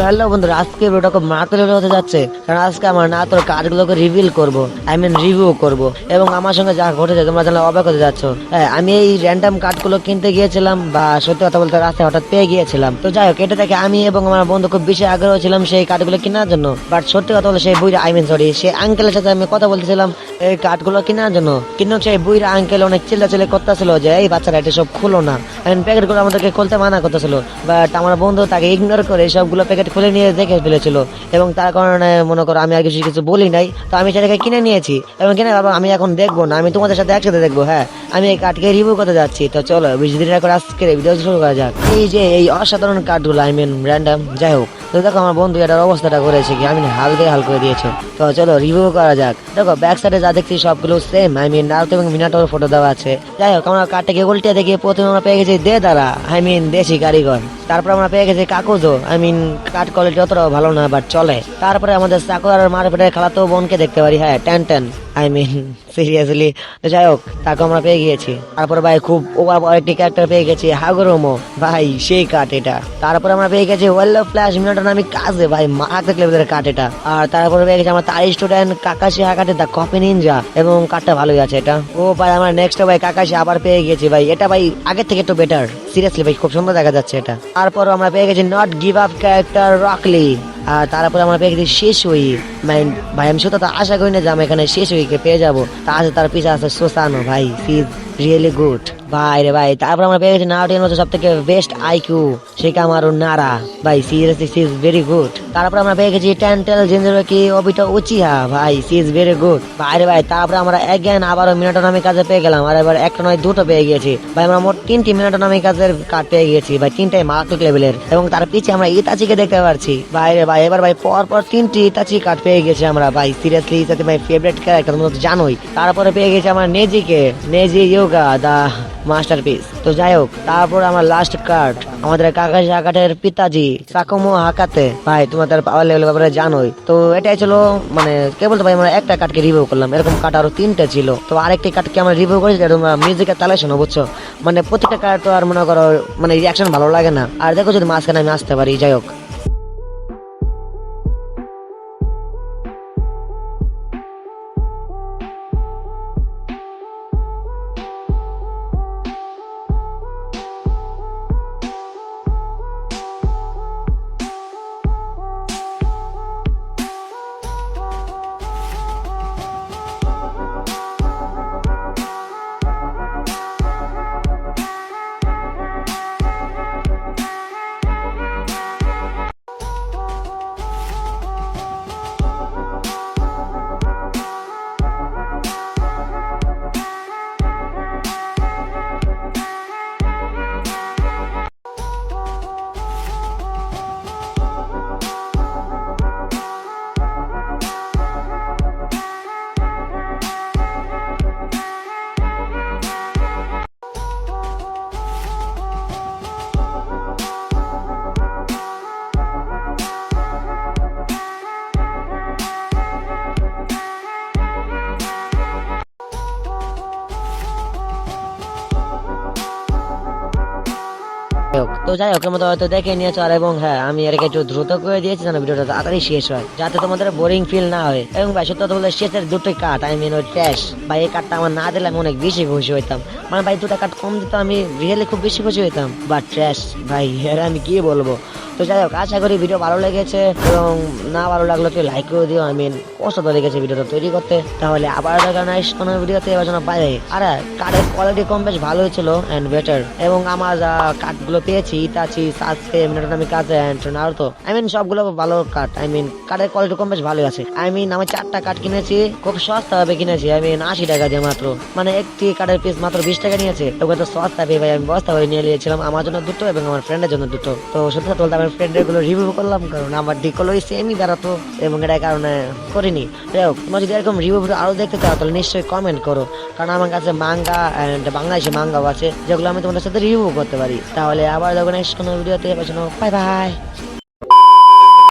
Hello বন্ধুরা, আজকে ভিডিওটা মারাত্মক হতে যাচ্ছে। কারণ আজকে আমার না তোর কার্ডগুলোকে রিভিল করব আই মিন রিভিউ করব, এবং আমার সঙ্গে যা ঘটেছে, তোমরা জানলে অবাক হতে যাচ্ছ। হ্যাঁ আমি এই র্যান্ডম কার্ডগুলো কিনতে গিয়েছিলাম, বা সত্যি কথা বলতে রাস্তায় হঠাৎ পেয়ে গিয়েছিলাম। তো যাই হোক, এটা থেকে আমি এবং আমার বন্ধু খুব বেশি আগ্রহ ছিলাম সেই কার্ডগুলো কেনার জন্য। বাট সত্যি কথা বলে সেই বুইরা আই মিন সরি সেই আঙ্কেলের সাথে আমি কথা বলতেছিলাম এই কার্ডগুলো কেনার জন্য। কিন্তু সেই বুইরা আঙ্কেল অনেক চিল্লাচিল্লি করতেছিল যে, এই বাচ্চারা এটা সব খুলো না। প্যাকেটগুলো আমাদেরকে খুলতে মানা করতেছিল। বাট আমার বন্ধু তাকে ইগনোর করে সবগুলো প্যাকেট খুলে নিয়ে দেখে ফেলেছিল। এবং তার কারণে মনে করো আমি আর কিছু কিছু বলি নাই। তো আমি সেটাকে কিনে নিয়েছি। এবং কিনে ভাবলাম আমি এখন দেখব না। আমি তোমাদের সাথে একসাথে দেখব। হ্যাঁ আমি এই কার্ডকে রিভিউ করতে যাচ্ছি। তো চলো, বেশি দিন করে আজকে ভিডিও শুরু করা যাক। এই যে, এই অসাধারণ কার্ডগুলো আই মিন র্যান্ডাম যাই হোক। তো দেখো আমার বন্ধু এটার অবস্থাটা করেছে কি, আমি দিয়ে হাল করে দিয়েছে। তো চলো রিভিউ করা যাক। দেখো ব্যাক সাইডে যা দেখছি সবগুলো সেম আই মিন নারুতো এবং মিনাটোর ফটো দেওয়া আছে। যাই হোক, আমরা কার্ডটাকে উল্টে দেখি। প্রথমে আমরা পেয়ে গেছি দে দ্বারা আই মিন দেশি কারিগর। তারপর আমরা পেয়ে গেছি কাকুজো। আই মিন কাঠ কোয়ালিটি অতটাও ভালো না বাট চলে। তারপরে আমাদের সাকুর আর মারপেটের খালাতো বোনকে দেখতে পারি। হ্যাঁ ten ten I mean seriously তো যাই হোক তাকে আমরা পেয়ে গিয়েছি। তারপর ভাই, খুব ওভার একটি ক্যারেক্টার পেয়ে গেছি, হাগরোমো। ভাই, সেই কাঠ এটা। তারপরে আমরা পেয়ে গেছি ওয়েল ফ্ল্যাশ মিনাটা নামি কাজে, ভাই, মারাত্মক লেভেলের কাঠ এটা। আর তারপরে পেয়ে গেছি আমার তার স্টুডেন্ট কাকাশি হাকাটে দা কপি নিনজা এবং কাঠটা ভালোই আছে এটা। ও ভাই, আমরা নেক্সট ভাই কাকাশি আবার পেয়ে গেছি ভাই। এটা ভাই, আগের থেকে একটু বেটার সিরিয়াসলি ভাই, খুব সুন্দর দেখা যাচ্ছে এটা। তারপর আমরা পেয়ে গেছি not give up character Rock Lee আর তারপর আমরা পেয়ে গেছি শেষ হই মাইন্ড ভাই, আমি সত্যি আশা করি না যে আমি এখানে শেষ হইকে পেয়ে যাব। তা আছে, তার পিছনে আছে সোসানো ভাই সিজ রিয়েলি গুড ভাই রে ভাই, তারপর আমরা পেয়ে গেছি নারুটির মধ্যে সব থেকে বেস্ট আইকিউ শিকামারু নারা। ভাই seriously she is very good তারপর আমরা পেয়ে গেছি টেন্টেল জিঞ্জারো কি ওবিটা উচিহা, ভাই সি ইজ ভেরি গুড ভাই ভাই, তারপরে আমরা এগেন আবারও মিনাটো নামে কাজে পেয়ে গেলাম। আর এবার একটা নয়, দুটো পেয়ে গেছি ভাই, আমরা মোট তিনটি মিনাটো নামে কাজের কার্ড পেয়ে গেছি ভাই, তিনটাই মারাত্মক লেভেলের এবং তার পিছিয়ে আমরা ইতাচিকে দেখতে পাচ্ছি। ভাই রে ভাই, এবার ভাই পর পর তিনটি ইতাচি কার্ড পেয়ে গেছি আমরা। ভাই সিরিয়াসলি ইতাচি ভাই ফেভারিট ক্যারেক্টার তোমরা তো জানোই। তারপরে পেয়ে গেছি আমরা নেজিকে, নেজি ইয়োগা, দা মাস্টার পিস তো যাই হোক, তারপর আমার লাস্ট কার্ড আমাদের কাকাশি হাকাটের পিতাজি সাকুমো হাকাতে। ভাই তোমাদের পাওয়ার লেভেল ব্যাপারে জানোই। তো এটাই ছিল মানে কে বলতে পারি, আমরা একটা কাঠকে রিভিউ করলাম। এরকম কাঠ আরও তিনটা ছিল। তো আরেকটি কাঠকে আমরা রিভিউ করেছি তোমরা মিউজিকের তালে শোনো, বুঝছ? মানে প্রত্যেকটা কাঠ তো আর মনে করো মানে রিয়াকশন ভালো লাগে না। আর দেখো যদি মাঝখানে আমি আসতে পারি, যাই হোক। হোক, তো যাই হোক তোমাদের হয়তো দেখে নিয়েছো আর এবং হ্যাঁ আমি এর একটু দ্রুত করে দিয়েছি যেন ভিডিওটা তাড়াতাড়ি শেষ হয় যাতে তোমাদের বোরিং ফিল না হয়। এবং ভাই সত্যি বলতে শেষের দুটো কাট আই মিন ওই ট্যাশ ভাই এই কাটটা আমার না দিলে আমি অনেক বেশি খুশি হইতাম। মানে ভাই দুটো কাট কম দিত আমি রিয়েলি খুব বেশি খুশি হইতাম। বা ট্র্যাশ ভাই এর আমি কি বলব? তো যাই হোক, আশা করি ভিডিও ভালো লেগেছে এবং না ভালো লাগল তো লাইক করে দিও আই মিন কষ্ট লেগেছে ভিডিওটা তৈরি করতে। তাহলে আবার দেখা নাইস কোনো ভিডিওতে এবার যেন পাই আরে কার্ডের কোয়ালিটি কম, বেশ ভালো হয়েছিল অ্যান্ড বেটার এবং আমার কার্ডগুলো পেয়েছি ইতাচি সাসকে মিনাটোনামি কাজে অ্যান্ড নারুতো আই মিন সবগুলো ভালো কার্ড আই মিন কার্ডের কোয়ালিটি কম, বেশ ভালো আছে। আই মিন আমি চারটা কার্ড কিনেছি, খুব সস্তা ভাবে কিনেছি আই মিন আশি টাকা দিয়ে মাত্র। মানে একটি কার্ডের পিস মাত্র বিশ টাকা নিয়েছে। তোকে তো সস্তা পেয়ে ভাই, আমি বস্তা করে নিয়ে নিয়েছিলাম, আমার জন্য দুটো এবং আমার ফ্রেন্ডের জন্য দুটো। তো সত্যি বলতে আমার ফ্রেন্ডেরগুলো রিভিউ করলাম, কারণ আমার ডিকলো সেমই বেড়াতো, এবং এটার কারণে করিনি। যাই হোক, তোমার যদি এরকম রিভিউ আরও দেখতে চাও, তাহলে নিশ্চয়ই কমেন্ট করো। কারণ আমার কাছে মাঙ্গা অ্যান্ড বাংলাদেশি মাঙ্গাও আছে, যেগুলো আমি তোমাদের সাথে রিভিউ করতে পারি। তাহলে আবার যখন নেক্সট কোনো ভিডিওতে বাই বাই